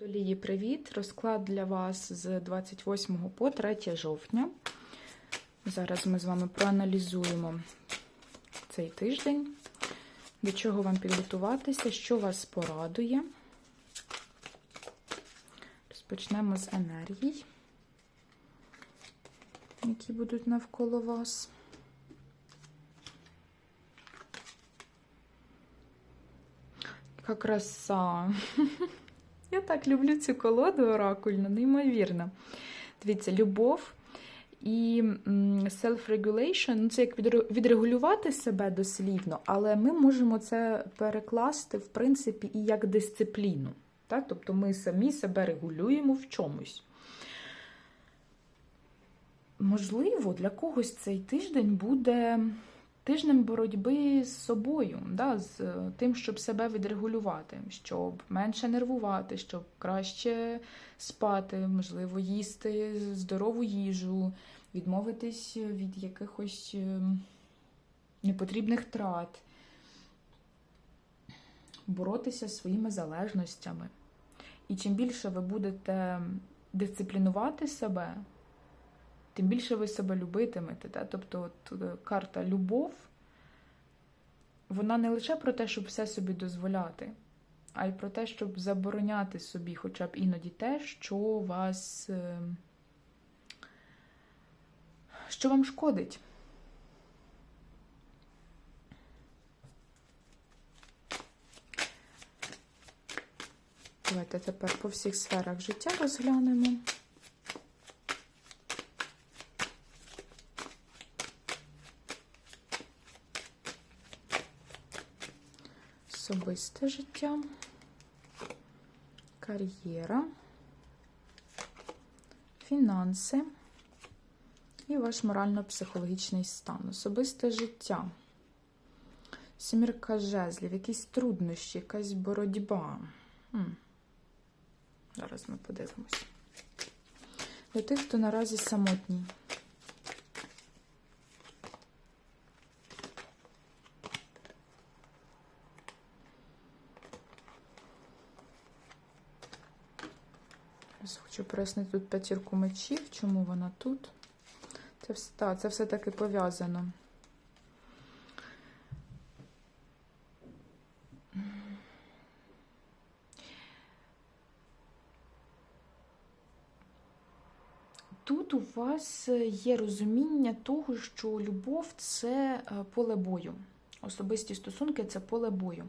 Долії, привіт! Розклад для вас з 28 по 3 жовтня. Зараз ми з вами проаналізуємо цей тиждень, до чого вам підготуватися, що вас порадує. Розпочнемо з енергій, які будуть навколо вас. Яка краса! Я так люблю цю колоду оракульну, неймовірно. Дивіться, любов і self-regulation ну, це як відрегулювати себе дослівно, але ми можемо це перекласти, в принципі, і як дисципліну. Так? Тобто ми самі себе регулюємо в чомусь. Можливо, для когось цей тиждень буде тижнем боротьби з собою, да, з тим, щоб себе відрегулювати, щоб менше нервувати, щоб краще спати, можливо, їсти здорову їжу, відмовитись від якихось непотрібних трат, боротися зі своїми залежностями. І чим більше ви будете дисциплінувати себе, тим більше ви себе любитимете. Да? Тобто от, карта любов, вона не лише про те, щоб все собі дозволяти, а й про те, щоб забороняти собі хоча б іноді те, що вас, що вам шкодить. Давайте тепер по всіх сферах життя розглянемо. Особисте життя, кар'єра, фінанси і ваш морально-психологічний стан. Особисте життя. Сімірка жезлів, якісь труднощі, якась боротьба. Хм. Зараз ми подивимось. Для тих, хто наразі самотній. Хочу прояснити тут п'ятірку мечів, чому вона тут. Це все, та, це все таки пов'язано. Тут у вас є розуміння того, що любов це поле бою. Особисті стосунки це поле бою.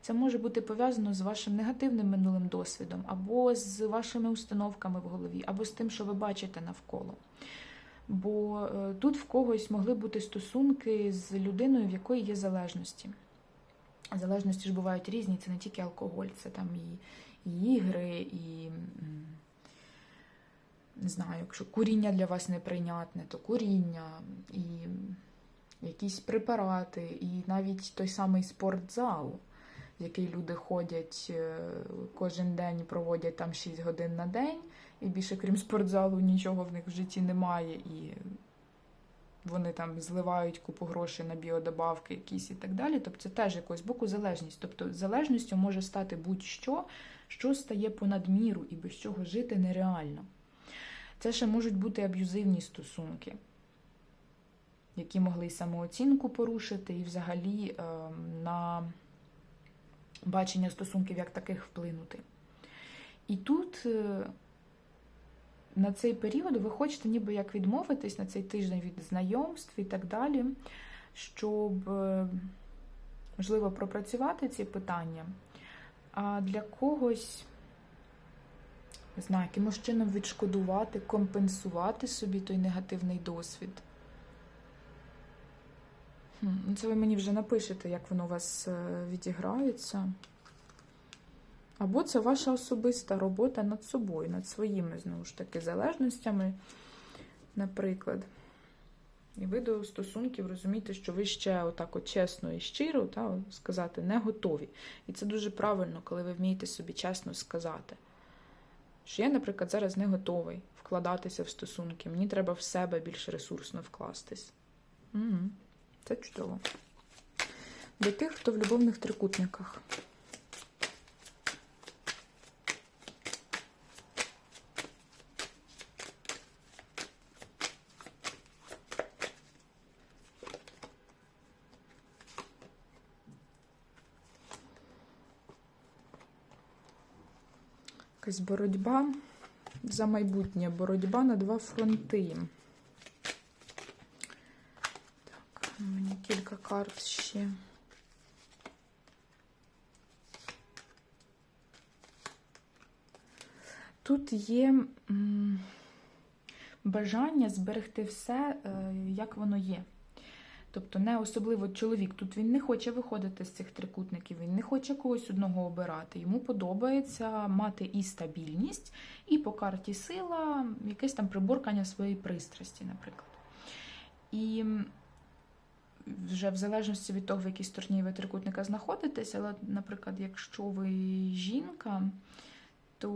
Це може бути пов'язано з вашим негативним минулим досвідом, або з вашими установками в голові, або з тим, що ви бачите навколо. Бо тут в когось могли бути стосунки з людиною, в якої є залежності. Залежності ж бувають різні, це не тільки алкоголь, це там і, і ігри, і не знаю, якщо куріння для вас неприйнятне, то куріння. і якісь препарати, і навіть той самий спортзал, в який люди ходять кожен день проводять там 6 годин на день, і більше, крім спортзалу, нічого в них в житті немає, і вони там зливають купу грошей на біодобавки якісь і так далі. Тобто це теж якось боку залежність. Тобто залежністю може стати будь-що, що стає понад міру, і без чого жити нереально. Це ще можуть бути аб'юзивні стосунки які могли самооцінку порушити, і взагалі е, на бачення стосунків як таких вплинути. І тут е, на цей період ви хочете ніби як відмовитись на цей тиждень від знайомств і так далі, щоб, е, можливо, пропрацювати ці питання, а для когось. Не знаю, якимось чином відшкодувати, компенсувати собі той негативний досвід. Це ви мені вже напишете, як воно у вас відіграється. Або це ваша особиста робота над собою, над своїми, знову ж таки, залежностями, наприклад. І ви до стосунків розумієте, що ви ще отак от чесно і щиро та, сказати не готові. І це дуже правильно, коли ви вмієте собі чесно сказати. Що я, наприклад, зараз не готовий вкладатися в стосунки. Мені треба в себе більш ресурсно вкластись. Угу. Це чудово. Для тих, хто в любовних трикутниках. Якась боротьба за майбутнє, боротьба на два фронти. Карт ще. Тут є бажання зберегти все, е, як воно є. Тобто, не особливо чоловік. Тут він не хоче виходити з цих трикутників, він не хоче когось одного обирати. Йому подобається мати і стабільність, і по карті сила, якесь там приборкання своєї пристрасті, наприклад. І вже в залежності від того, в якій стороні ви трикутника знаходитесь, але, наприклад, якщо ви жінка, то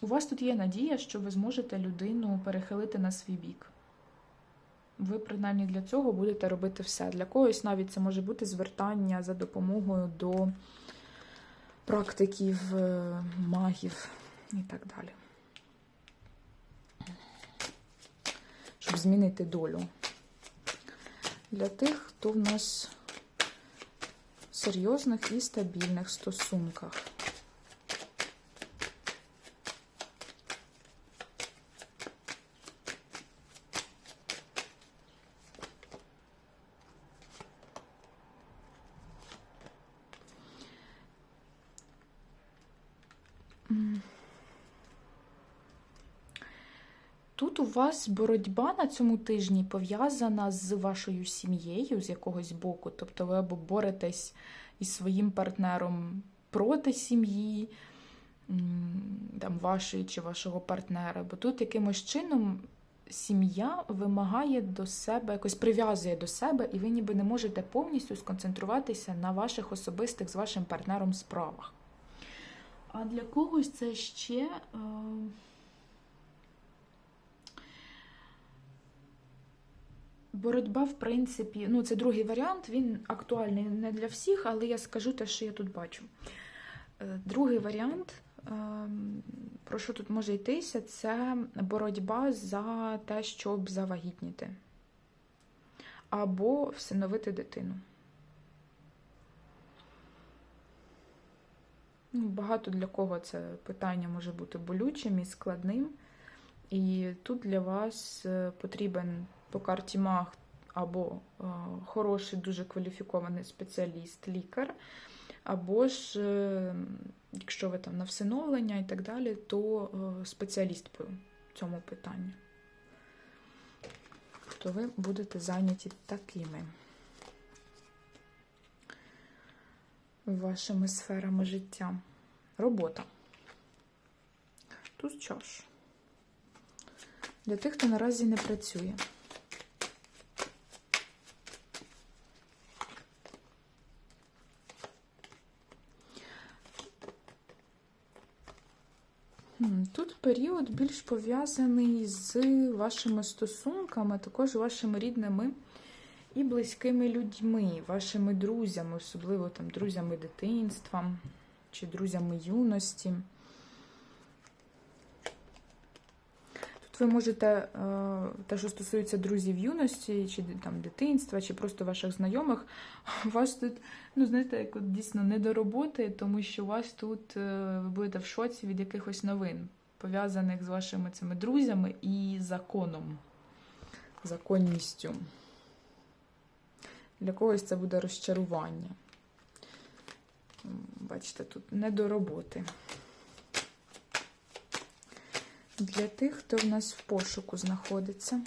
у вас тут є надія, що ви зможете людину перехилити на свій бік. Ви, принаймні, для цього будете робити все. Для когось навіть це може бути звертання за допомогою до практиків, е, магів і так далі. Щоб змінити долю. Для тих, хто в нас в серйозних і стабільних стосунках. Тут у вас боротьба на цьому тижні пов'язана з вашою сім'єю з якогось боку. Тобто ви або боретесь із своїм партнером проти сім'ї, там, вашої чи вашого партнера. Бо тут якимось чином сім'я вимагає до себе, якось прив'язує до себе, і ви ніби не можете повністю сконцентруватися на ваших особистих з вашим партнером справах. А для когось це ще. Боротьба, в принципі, ну це другий варіант, він актуальний не для всіх, але я скажу те, що я тут бачу. Е, Другий варіант, е, про що тут може йтися, це боротьба за те, щоб завагітніти або всиновити дитину. Ну, Багато для кого це питання може бути болючим і складним. І тут для вас е, потрібен по карті маг або е, хороший, дуже кваліфікований спеціаліст, лікар, або ж, е, якщо ви там на всиновлення і так далі, то е, спеціаліст по цьому питанню. То ви будете зайняті такими вашими сферами життя. Робота. Тут чаш. Для тих, хто наразі не працює. Тут період більш пов'язаний з вашими стосунками, також вашими рідними і близькими людьми, вашими друзями, особливо там друзями дитинства чи друзями юності. Ви можете, е, те, що стосується друзів юності, чи там дитинства, чи просто ваших знайомих, у вас тут, ну, знаєте, як от дійсно не до роботи, тому що у вас тут е, ви будете в шоці від якихось новин, пов'язаних з вашими цими друзями і законом, законністю. Для когось це буде розчарування. Бачите, тут не до роботи. Для тих, хто в нас в пошуку знаходиться.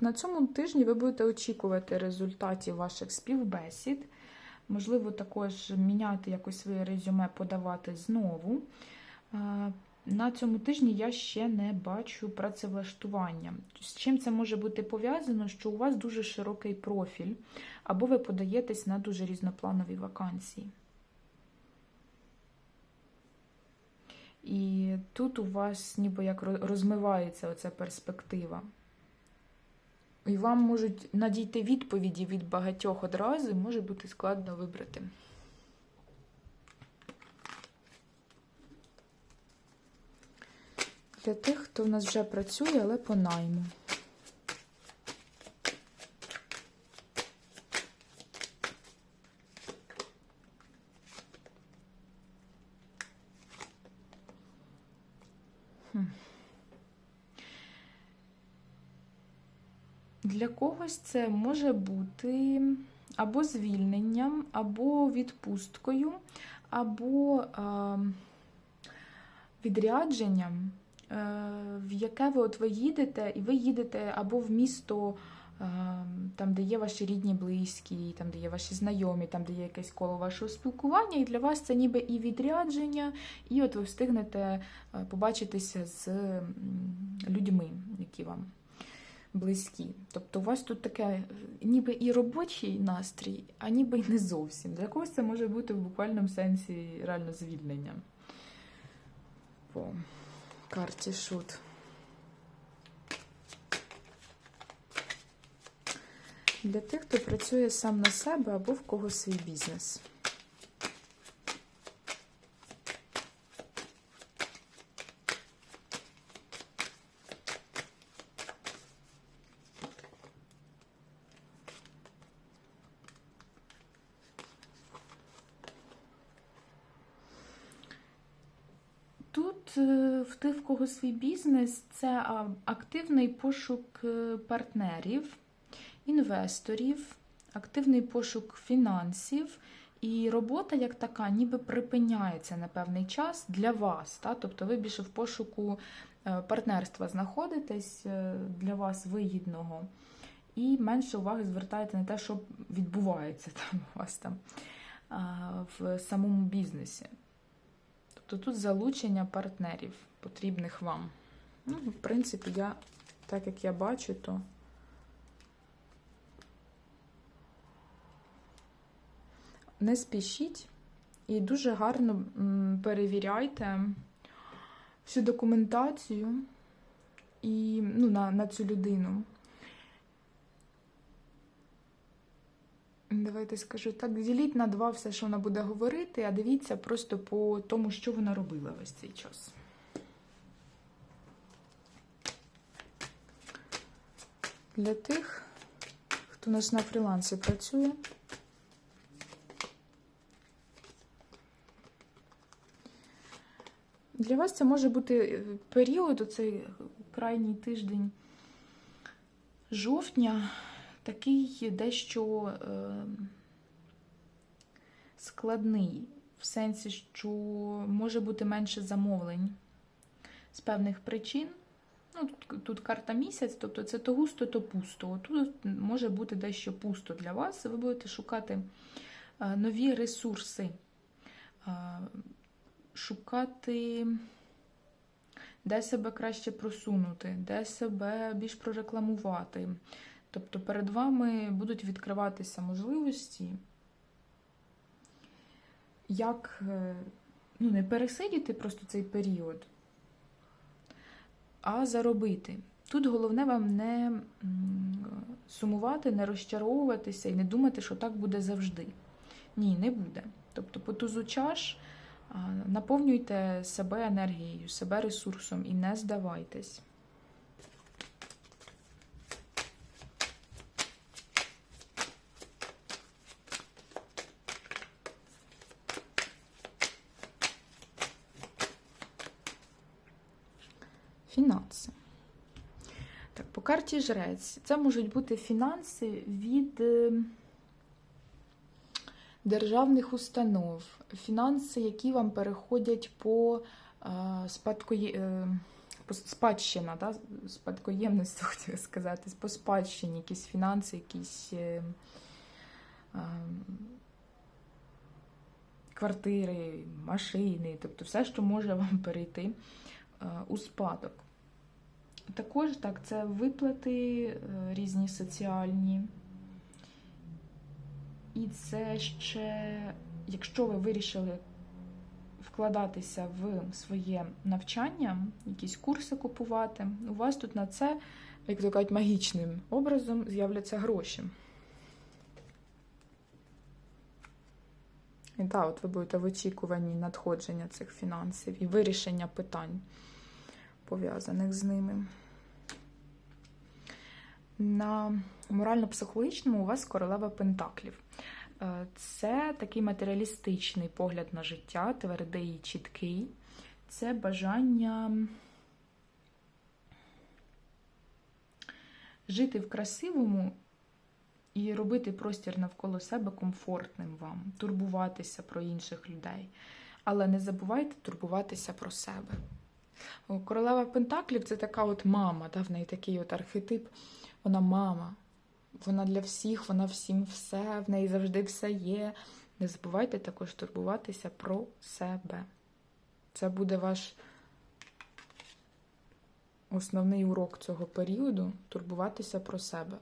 На цьому тижні ви будете очікувати результатів ваших співбесід. Можливо, також міняти якось своє резюме, подавати знову. На цьому тижні я ще не бачу працевлаштування. З чим це може бути пов'язано, що у вас дуже широкий профіль, або ви подаєтесь на дуже різнопланові вакансії. І тут у вас ніби як розмивається оця перспектива. І вам можуть надійти відповіді від багатьох одразу, і може бути складно вибрати. Для тих, хто в нас вже працює, але по найму. Для когось це може бути або звільненням, або відпусткою, або е, відрядженням, е, в яке ви от ви їдете, і ви їдете або в місто, е, там, де є ваші рідні, близькі, там, де є ваші знайомі, там, де є якесь коло вашого спілкування, і для вас це ніби і відрядження, і от ви встигнете е, побачитися з людьми, які вам близькі. Тобто у вас тут таке е, ніби і робочий настрій, а ніби й не зовсім. Для когось це може бути в буквальному сенсі реально звільнення. По карті шут. Для тих, хто працює сам на себе або в кого свій бізнес. Тут е, в тих, в кого свій бізнес, це активний пошук е, партнерів, інвесторів, активний пошук фінансів. І робота як така ніби припиняється на певний час для вас. Та? Тобто ви більше в пошуку е, партнерства знаходитесь для вас вигідного. І менше уваги звертаєте на те, що відбувається там у вас там в самому бізнесі. Тобто тут залучення партнерів, потрібних вам. Ну, в принципі, я, так як я бачу, то не спішіть і дуже гарно перевіряйте всю документацію і, ну, на, на цю людину. Давайте скажу так, діліть на два все, що вона буде говорити, а дивіться просто по тому, що вона робила весь цей час. Для тих, хто у нас на фрілансі працює. Для вас це може бути період, оцей крайній тиждень жовтня, такий дещо е, складний, в сенсі, що може бути менше замовлень з певних причин. Ну, тут, тут карта місяць, тобто це то густо, то пусто. Тут може бути дещо пусто для вас. Ви будете шукати е, нові ресурси, е, шукати, де себе краще просунути, де себе більш прорекламувати. Тобто перед вами будуть відкриватися можливості, як е, ну, не пересидіти просто цей період, а заробити. Тут головне вам не сумувати, не розчаровуватися і не думати, що так буде завжди. Ні, не буде. Тобто, по тузу чаш наповнюйте себе енергією, себе ресурсом і не здавайтесь. Фінанси. Так, по карті жрець. Це можуть бути фінанси від е, державних установ, фінанси, які вам переходять по е, е, спадщина, да? спадкоємність, хотіла сказати, по спадщині, якісь фінанси, якісь квартири, машини, тобто все, що може вам перейти у спадок. Також так, це виплати е, різні соціальні. І це ще, якщо ви вирішили вкладатися в своє навчання, якісь курси купувати, у вас тут на це, як то кажуть, магічним образом з'являться гроші. І так, от ви будете в очікуванні надходження цих фінансів і вирішення питань пов'язаних з ними. На морально-психологічному у вас королева Пентаклів. Е, Це такий матеріалістичний погляд на життя, твердий і чіткий. Це бажання жити в красивому і робити простір навколо себе комфортним вам, турбуватися про інших людей. Але не забувайте турбуватися про себе. Королева Пентаклів це така от мама, да, в неї такий от архетип. Вона мама. Вона для всіх, вона всім все, в неї завжди все є. Не забувайте також турбуватися про себе. Це буде ваш основний урок цього періоду турбуватися про себе.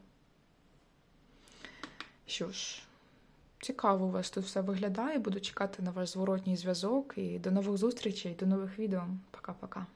Що ж, цікаво у вас тут все виглядає. Буду чекати на ваш зворотній зв'язок і до нових зустрічей, до нових відео. Пока-пока.